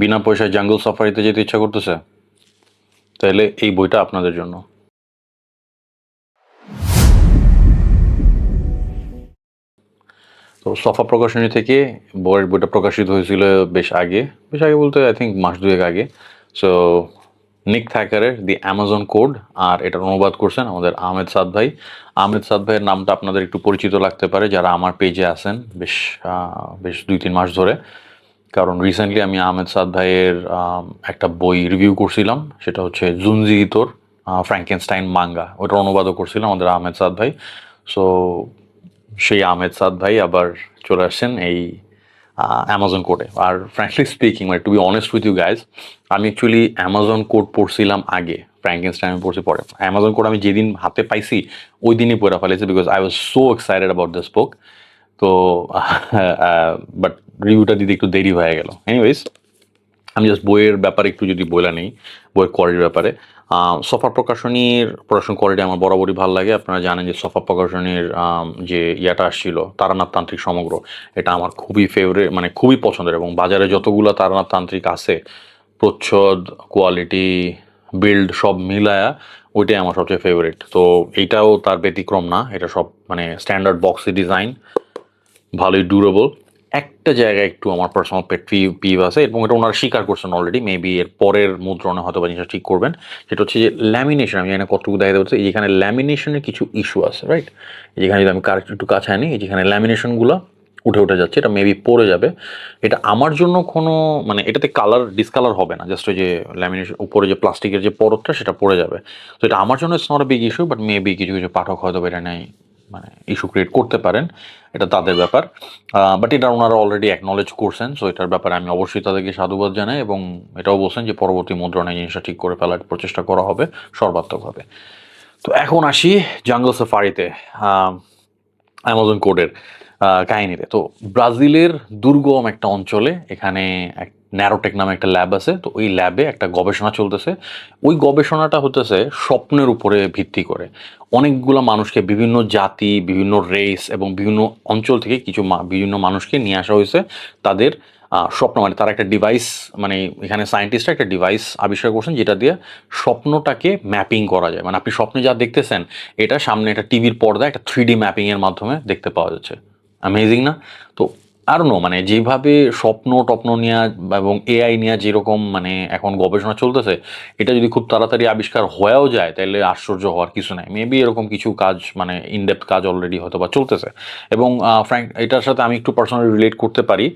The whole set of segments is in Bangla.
বিনা পয়সায় জঙ্গল সাফারিতে যেতে ইচ্ছা করতেছে? তাহলে এই বইটা আপনাদের জন্য। তো সফা প্রকাশনী থেকে বইয়ের বইটা প্রকাশিত হয়েছিল বেশ আগে। বেশ আগে বলতে আই থিঙ্ক মাস দুয়েক আগে। সো নিক থ্যাকারের দি অ্যামাজন কোড আর এটার অনুবাদ করছেন আমাদের আহমেদ সাদ ভাই। আহমেদ সাদ ভাইয়ের নামটা আপনাদের একটু পরিচিত লাগতে পারে, যারা আমার পেজে আছেন, বেশ বেশ দুই তিন মাস ধরে। কারণ রিসেন্টলি আমি আহমেদ সাদ ভাইয়ের একটা বই রিভিউ করছিলাম, সেটা হচ্ছে জুনজি ইতোর ফ্র্যাঙ্কেনস্টাইন মাঙ্গা ওটার অনুবাদও করছিলাম আমাদের আহমেদ সাদ ভাই সো সেই আহমেদ সাদ ভাই আবার চলে আসছেন এই অ্যামাজন কোডে আর ফ্র্যাঙ্কলি স্পিকিং মানে to be honest with you guys আমি অ্যাকচুয়ালি অ্যামাজন কোড পড়ছিলাম আগে ফ্র্যাঙ্কেনস্টাইন আমি পড়ছি পরে। অ্যামাজন কোড আমি যেদিন হাতে পাইছি, ওই দিনই পড়া ফেলেছি because I was so excited about this book তো বাট রিভিউটা দিতে একটু দেরি হয়ে গেল। এনিওয়েজ আমি জাস্ট বইয়ের ব্যাপারে একটু যদি বলে নেই, বইয়ের কোয়ালিটির ব্যাপারে। সফা প্রকাশনীর প্রকাশন কোয়ালিটি আমার বরাবরই ভালো লাগে। আপনারা জানেন যে সফা প্রকাশনীর যে ইয়াটা আসছিল তারানাথ তান্ত্রিক সমগ্র, এটা আমার খুবই ফেভারিট মানে খুবই পছন্দের এবং বাজারে যতগুলো তারানাথ তান্ত্রিক আছে, প্রচ্ছদ কোয়ালিটি বিল্ড সব মিলায়া, ওইটাই আমার সবচেয়ে ফেভারিট তো এইটাও তার ব্যতিক্রম না, এটা সব মানে স্ট্যান্ডার্ড বক্সি ডিজাইন ভালোই ডিউরেবল একটা জায়গায় একটু আমার পার্সোনাল পেট পিভ আছে এবং এটা ওনারা স্বীকার করছেন অলরেডি মেবি এর পরের মুদ্রণে হয়তো বা জিনিসটা ঠিক করবেন। সেটা হচ্ছে যে ল্যামিনেশন আমি এখানে কতটুকু দেখাতে পারছি যেখানে ল্যামিনেশনের কিছু ইস্যু আছে রাইট যেখানে যদি আমি একটু কাছে আনি যেখানে ল্যামিনেশনগুলো উঠে উঠে যাচ্ছে, এটা মেবি পড়ে যাবে। এটা আমার জন্য কোনো মানে এটাতে কালার ডিসকালার হবে না জাস্ট ওই যে ল্যামিনেশন উপরে যে প্লাস্টিকের যে পরতটা, সেটা পড়ে যাবে। তো এটা আমার জন্য it's not big issue but maybe কিছু কিছু পাঠক হয়তো এটা নেই মানে ইস্যু ক্রিয়েট করতে পারেন, এটা তাদের ব্যাপার। বাট এটা ওনারা অলরেডি অ্যাকনলেজ করছেন সো এটার ব্যাপারে আমি অবশ্যই তাদেরকে সাধুবাদ জানাই এবং এটাও বলছেন যে পরবর্তী মুদ্রণে জিনিসটা ঠিক করে ফেলার প্রচেষ্টা করা হবে সর্বাত্মকভাবে। তো এখন আসি জাঙ্গল সাফারিতে অ্যামাজন কোডের কাহিনীতে। তো ব্রাজিলের দুর্গম একটা অঞ্চলে এখানে এক ন্যারোটেক নামে একটা ল্যাব আছে, তো ওই ল্যাবে একটা গবেষণা চলতেছে। ওই গবেষণাটা হতেছে স্বপ্নের উপরে ভিত্তি করে। অনেকগুলো মানুষকে বিভিন্ন জাতি, বিভিন্ন রেস এবং বিভিন্ন অঞ্চল থেকে কিছু বিভিন্ন মানুষকে নিয়ে আসা হয়েছে তাদের স্বপ্ন। মানে তারা একটা ডিভাইস মানে এখানে সায়েন্টিস্টরা একটা ডিভাইস আবিষ্কার করছেন যেটা দিয়ে স্বপ্নটাকে ম্যাপিং করা যায়। মানে আপনি স্বপ্নে যা দেখতেছেন, এটা সামনে একটা টিভির পর্দা, একটা থ্রি ডি ম্যাপিংয়ের মাধ্যমে দেখতে পাওয়া যাচ্ছে। অ্যামেজিং না? তো আর নো মানে যেভাবে স্বপ্ন, টপ্ন নেওয়া এবং এআই নেওয়া যেরকম মানে এখন গবেষণা চলতেছে, এটা যদি খুব তাড়াতাড়ি আবিষ্কার হয়েও যায় তাহলে আশ্চর্য হওয়ার কিছু নাই। মেবি এরকম কিছু কাজ মানে ইনডেপথ কাজ অলরেডি হয়তো বা চলতেছে। এবং ফ্র্যাঙ্ক এটার সাথে আমি একটু পার্সোনালি রিলেট করতে পারি।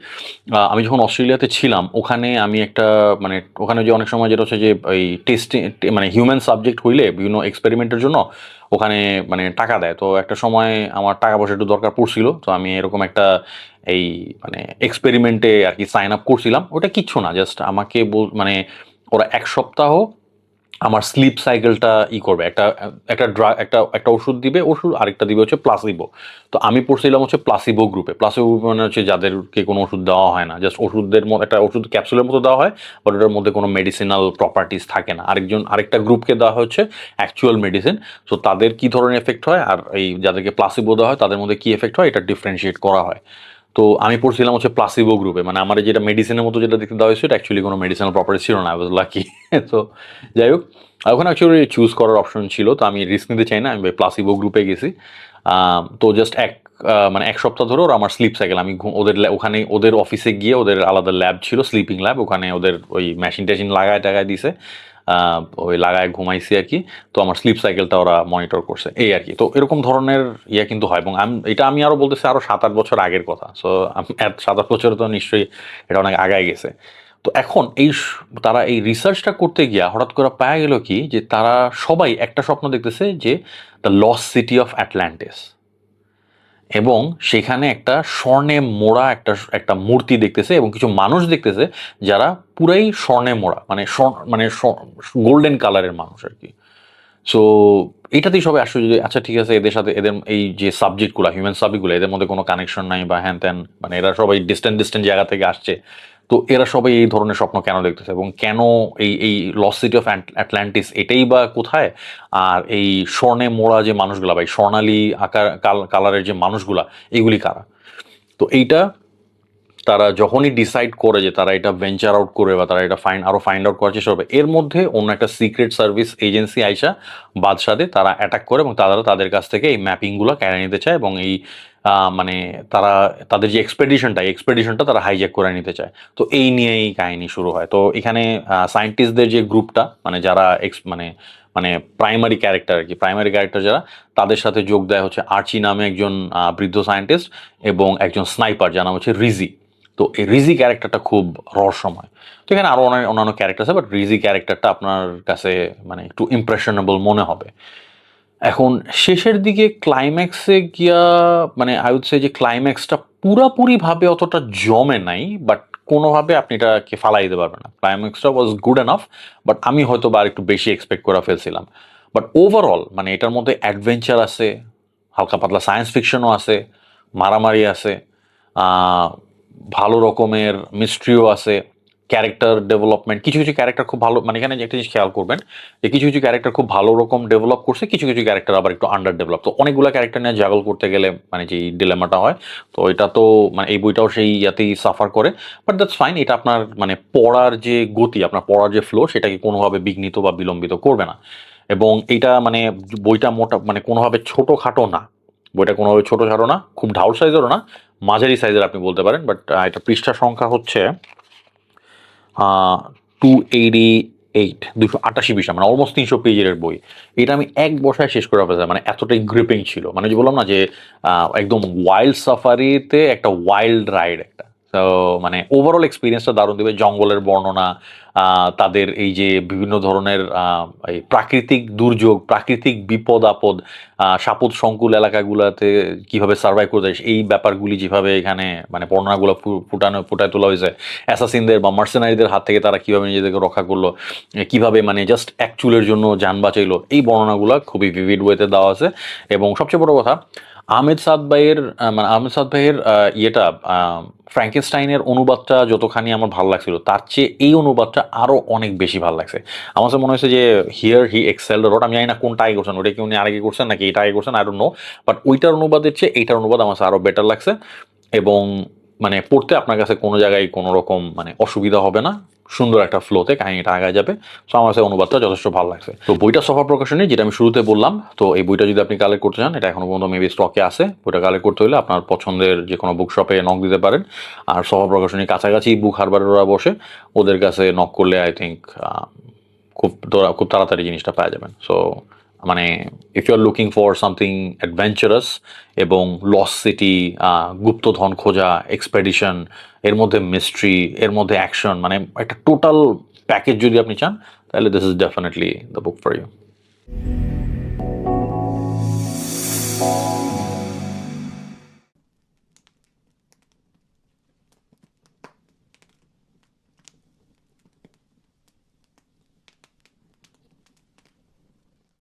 আমি যখন অস্ট্রেলিয়াতে ছিলাম, ওখানে আমি একটা মানে ওখানে যে অনেক সময় যেটা হচ্ছে যে, এই টেস্টিং মানে হিউম্যান সাবজেক্ট হইলে বিভিন্ন এক্সপেরিমেন্টের জন্য ওখানে মানে টাকা দেয়। তো একটা সময় আমার টাকা পয়সা একটু দরকার পড়ছিল। তো আমি এরকম একটা এই মানে এক্সপেরিমেন্টে আর কি সাইন আপ করছিলাম। ওটা কিচ্ছু না জাস্ট আমাকে বল মানে ওরা এক সপ্তাহ আমার স্লিপ সাইকেলটা ই করবে। একটা একটা ড্রাগ একটা একটা ওষুধ দিবে, ওষুধ আরেকটা দিবে হচ্ছে প্লাসিবো তো আমি পড়ছিলাম হচ্ছে প্লাসিবো গ্রুপে প্লাসিবো গ্রুপে মানে হচ্ছে যাদেরকে কোনো ওষুধ দেওয়া হয় না। জাস্ট ওষুধের মতো, একটা ওষুধ ক্যাপসুলের মতো দেওয়া হয় বাট ওটার মধ্যে কোনো মেডিসিনাল প্রপার্টিস থাকে না। আরেকজন, আরেকটা গ্রুপকে দেওয়া হচ্ছে অ্যাকচুয়াল মেডিসিন সো তাদের কী ধরনের এফেক্ট হয়? আর এই যাদেরকে প্লাসিবো দেওয়া হয়, তাদের মধ্যে কী এফেক্ট হয়? এটা ডিফারেন্সিয়েট করা হয়। তো আমি পড়ছিলাম হচ্ছে প্লাসিবো গ্রুপে মানে আমার যেটা মেডিসিনের মতো যেটা দেখতে দেওয়া হয়েছে, এটা অ্যাকচুয়ালি কোনো মেডিসিনাল প্রপার্টি ছিল না আই ওয়াজ লাকি তো যাই হোক ওখানে অ্যাকচুয়ালি চুজ করার অপশন ছিল, তো আমি রিস্ক নিতে চাই না, আমি প্লাসিবো গ্রুপে গেছি। তো জাস্ট এক মানে এক সপ্তাহ ধরে ওরা আমার স্লিপ সাইকেল আমি ওদের ওখানে ওদের অফিসে গিয়ে ওদের আলাদা ল্যাব ছিল স্লিপিং ল্যাব ওখানে ওদের ওই মেশিন টেশিন লাগায় টাগায় দিছে। ওই লাগায় ঘুমাইছি আর কি। তো আমার স্লিপ সাইকেলটা ওরা মনিটর করছে, এই আর কি। তো এরকম ধরনের ইয়ে কিন্তু হয় এবং আমি, এটা আমি আরও বলতেছি আরও সাত আট বছর আগের কথা। সো সাত আট বছর তো নিশ্চয়ই এটা অনেক আগায় গেছে। তো এখন এই তারা এই রিসার্চটা করতে গিয়া হঠাৎ করে পাওয়া গেল কি যে তারা সবাই একটা স্বপ্ন দেখতেছে যে the lost city of Atlantis এবং সেখানে একটা স্বর্ণে মোড়া একটা একটা মূর্তি দেখতেছে এবং কিছু মানুষ দেখতেছে যারা পুরাই স্বর্ণে মোড়া মানে মানে গোল্ডেন কালারের মানুষ আর কি। সো এটাতেই সবাই আসলে যদি আচ্ছা ঠিক আছে, এদের সাথে, এদের এই যে সাবজেক্টগুলো হিউম্যান সাবজেক্টগুলো এদের মধ্যে কোনো কানেকশন নাই বা হ্যান ত্যান মানে এরা সবাই ডিস্টেন্ট ডিস্টেন্ট জায়গা থেকে আসছে। তো এরা সবাই এই ধরনের স্বপ্ন কেন দেখতেছে? এবং কেন এই এই লস সিটি অফ অ্যাটলান্টিস এটাই বা কোথায়? আর এই স্বর্ণে মোড়া যে মানুষগুলা বা এই স্বর্ণালী আকার, কাল, কালারের যে মানুষগুলা, এগুলি কারা? তো এইটা তারা যখনই ডিসাইড করে যে তারা এটা ভেঞ্চার আউট করবে বা তারা এটা ফাইন আরও ফাইন্ড আউট করার চেষ্টা করবে, এর মধ্যে অন্য একটা সিক্রেট সার্ভিস এজেন্সি আইসা বাদশাদে তারা অ্যাটাক করে এবং তারা তাদের কাছ থেকে এই ম্যাপিংগুলো কেড়ে নিতে চায় এবং এই মানে তারা, তাদের যে এক্সপেডিশনটা এক্সপেডিশনটা তারা হাইজ্যাক করে নিতে চায়। তো এই নিয়েই কাহিনী শুরু হয়। তো এখানে সায়েন্টিস্টদের যে গ্রুপটা মানে যারা এক্স মানে মানে প্রাইমারি ক্যারেক্টার আর কি প্রাইমারি ক্যারেক্টার যারা, তাদের সাথে যোগ দেয় হচ্ছে আর্চি নামে একজন বৃদ্ধ সায়েন্টিস্ট এবং একজন স্নাইপার যার নাম হচ্ছে রিজি তো এই রিজি ক্যারেক্টারটা খুব রহস্যময়। তো এখানে আরও অনেক অন্যান্য ক্যারেক্টার আছে বাট রিজি ক্যারেক্টারটা আপনার কাছে মানে একটু ইমপ্রেশনেবল মনে হবে। এখন শেষের দিকে ক্লাইম্যাক্সে গিয়া মানে আই উড যে ক্লাইম্যাক্সটা পুরাপুরিভাবে অতটা জমে নাই বাট কোনোভাবে আপনি এটাকে ফালাই দিতে পারবেন না। ক্লাইম্যাক্সটা ওয়াজ গুড এনাফ বাট আমি হয়তো বা একটু বেশি এক্সপেক্ট করে ফেলছিলাম বাট ওভারঅল মানে এটার মধ্যে অ্যাডভেঞ্চার আছে, হালকা পাতলা সায়েন্স ফিকশনও আছে, মারামারি আছে ভালো রকমের মিস্ট্রিও আছে। ক্যারেক্টার ডেভেলপমেন্ট কিছু কিছু ক্যারেক্টার খুব ভালো মানে এখানে একটা জিনিস খেয়াল করবেন যে কিছু কিছু ক্যারেক্টার খুব ভালো রকম ডেভেলপ করছে, কিছু কিছু ক্যারেক্টার আবার একটু আন্ডার ডেভেলপ তো অনেকগুলো ক্যারেক্টার নিয়ে জাগল করতে গেলে মানে যে ডিলেমাটা হয়, তো এটা তো মানে এই বইটাও সেই ইয়াতেই সাফার করে বাট দ্যাটস ফাইন এটা আপনার মানে পড়ার যে গতি, আপনার পড়ার যে ফ্লো সেটাকে কোনোভাবে বিঘ্নিত বা বিলম্বিত করবে না। এবং এটা মানে বইটা মোটা মানে কোনোভাবে ছোটোখাটো না। বইটা কোনোভাবে ছোটো খাটো না, খুব ঢাউল সাইজেরও না, মাঝারি সাইজের আপনি বলতে পারেন বাট এটা পৃষ্ঠা সংখ্যা হচ্ছে টু এইটি এইট দুশো আটাশি পৃষ্ঠা মানে অলমোস্ট তিনশো পেজের বই। এটা আমি এক বসায় শেষ করে ফেলছি মানে এতটাই গ্রিপিং ছিল। মানে যে বললাম না যে একদম ওয়াইল্ড সাফারিতে একটা ওয়াইল্ড রাইড একটা। তো মানে ওভারঅল এক্সপিরিয়েন্সটা দারুণ দেবে। জঙ্গলের বর্ণনা তাদের এই যে বিভিন্ন ধরনের এই প্রাকৃতিক দুর্যোগ, প্রাকৃতিক বিপদ, আপদ সাপদ সংকুল এলাকাগুলোতে কীভাবে সার্ভাইভ করতে হয়, এই ব্যাপারগুলি যেভাবে এখানে মানে বর্ণনাগুলো ফুটানো, ফুটায় তোলা হয়েছে অ্যাসাসিনদের বা মার্সেনারিদের হাত থেকে তারা কীভাবে নিজেদেরকে রক্ষা করল কীভাবে মানে জাস্ট এক চুলের জন্য যান বাঁচাইলো, এই বর্ণনাগুলো খুবই ভিভিড ওয়েতে দেওয়া আছে। এবং সবচেয়ে বড় কথা আহমেদ সাদ ভাইয়ের মানে আহমেদ সাদ ভাইয়ের ইয়েটা ফ্র্যাঙ্কেনস্টাইনের অনুবাদটা যতখানি আমার ভালো লাগছিল, তার চেয়ে এই অনুবাদটা আরও অনেক বেশি ভালো লাগছে। আমার কাছে মনে হয়েছে যে হিয়ার হি এক্সেল রোড আমি জানি না কোনটা আগে করছেন, ওটা কি উনি আগে করছেন নাকি এটা আগে করছেন আই ডোন্ট নো বাট ওইটার অনুবাদের চেয়ে এইটার অনুবাদ আমার আরও বেটার লাগছে। এবং মানে পড়তে আপনার কাছে কোনো জায়গায় কোনো রকম মানে অসুবিধা হবে না। সুন্দর একটা ফ্লোতে কাহিনীটা আগায় যাবে। সো আমার কাছে অনুবাদটা যথেষ্ট ভালো লাগছে। তো বইটা সফা প্রকাশনী, যেটা আমি শুরুতে বললাম, তো এই বইটা যদি আপনি কালেক্ট করতে চান, এটা এখনও পর্যন্ত মেবি স্টকে আছে। বইটা কালেক্ট করতে হলে আপনার পছন্দের যে কোনো বুক শপে নক দিতে পারেন। আর সফা প্রকাশনী কাছাকাছি বুক হারবার ওরা বসে, ওদের কাছে নক করলে আই থিঙ্ক খুব খুব তাড়াতাড়ি জিনিসটা পাওয়া যাবেন। সো মানে if you are looking for something adventurous এবং লস সিটি গুপ্তধন খোঁজা এক্সপেডিশন এর মধ্যে মিস্ট্রি এর মধ্যে অ্যাকশন মানে একটা টোটাল প্যাকেজ যদি আপনি চান, তাহলে this is definitely the book for you